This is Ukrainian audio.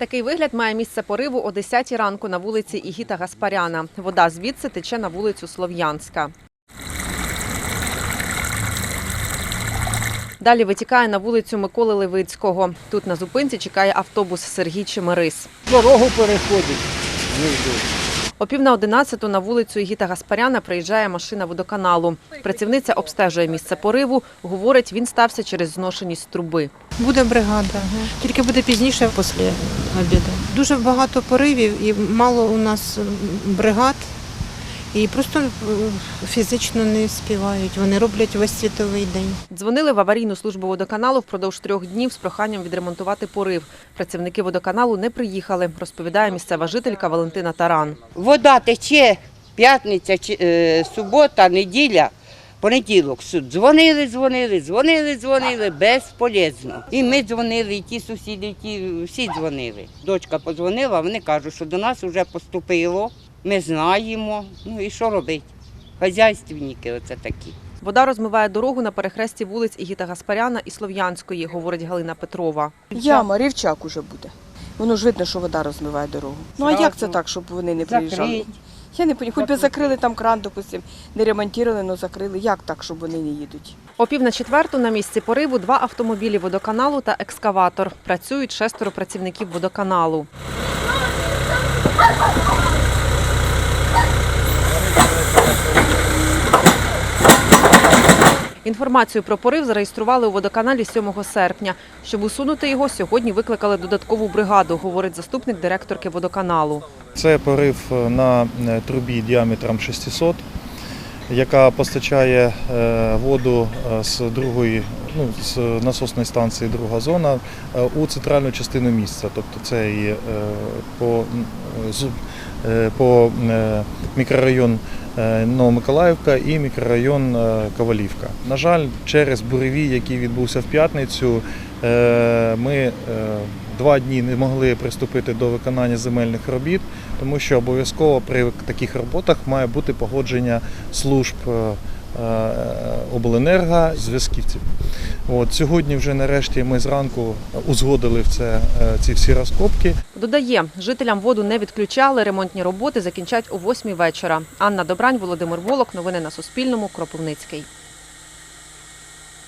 Такий вигляд має місце пориву о 10 ранку на вулиці Ігіта Гаспаряна. Вода звідси тече на вулицю Слов'янська. Далі витікає на вулицю Миколи Левицького. Тут на зупинці чекає автобус Сергій Чемерис. Дорогу переходить. О пів на одинадцяту на вулицю Ігіта Гаспаряна приїжджає машина водоканалу. Працівниця обстежує місце пориву. Говорить, він стався через зношеність труби. Буде бригада, тільки буде пізніше після обіду. Дуже багато поривів і мало у нас бригад. І просто фізично не співають. Вони роблять весь світовий день. Дзвонили в аварійну службу водоканалу впродовж трьох днів з проханням відремонтувати порив. Працівники водоканалу не приїхали, розповідає місцева жителька Валентина Таран. Вода тече п'ятниця, е, субота, неділя, понеділок. Суд. Дзвонили, дзвонили, дзвонили, дзвонили, безполезно. І ми дзвонили, і ті сусіди, і ті всі дзвонили. Дочка подзвонила, вони кажуть, що до нас вже поступило, ми знаємо. Ну і що робити? Хазяйственники оце такі. Вода розмиває дорогу на перехресті вулиць Ігіта Гаспаряна і Слов'янської, говорить Галина Петрова. Яма, рівчак уже буде. Воно ж видно, що вода розмиває дорогу. Ну а як це так, щоб вони не приїжджали? Я не розумію. Хоч би закрили там кран, допустим, не ремонтували, але закрили. Як так, щоб вони не їдуть? О пів на четверту на місці пориву два автомобілі водоканалу та екскаватор. Працюють шестеро працівників водоканалу. Інформацію про порив зареєстрували у водоканалі 7 серпня. Щоб усунути його, сьогодні викликали додаткову бригаду, говорить заступник директорки водоканалу. Це порив на е, трубі діаметром 600, яка постачає е, воду е, з другої, ну, з насосної станції друга зона е, у центральну частину міста. Тобто це і е, по, е, по е, мікрорайон е, Новомиколаївка і мікрорайон е, Ковалівка. На жаль, через буревій, який відбувся в п'ятницю, е, ми е, два дні не могли приступити до виконання земельних робіт, тому що обов'язково при таких роботах має бути погодження служб е, е, обленерго зв'язківців. От сьогодні вже нарешті ми зранку узгодили в це е, ці всі розкопки. Додає, жителям воду не відключали, ремонтні роботи закінчать о 8 вечора. Анна Добрань, Володимир Волок. Новини на Суспільному. Кропивницький.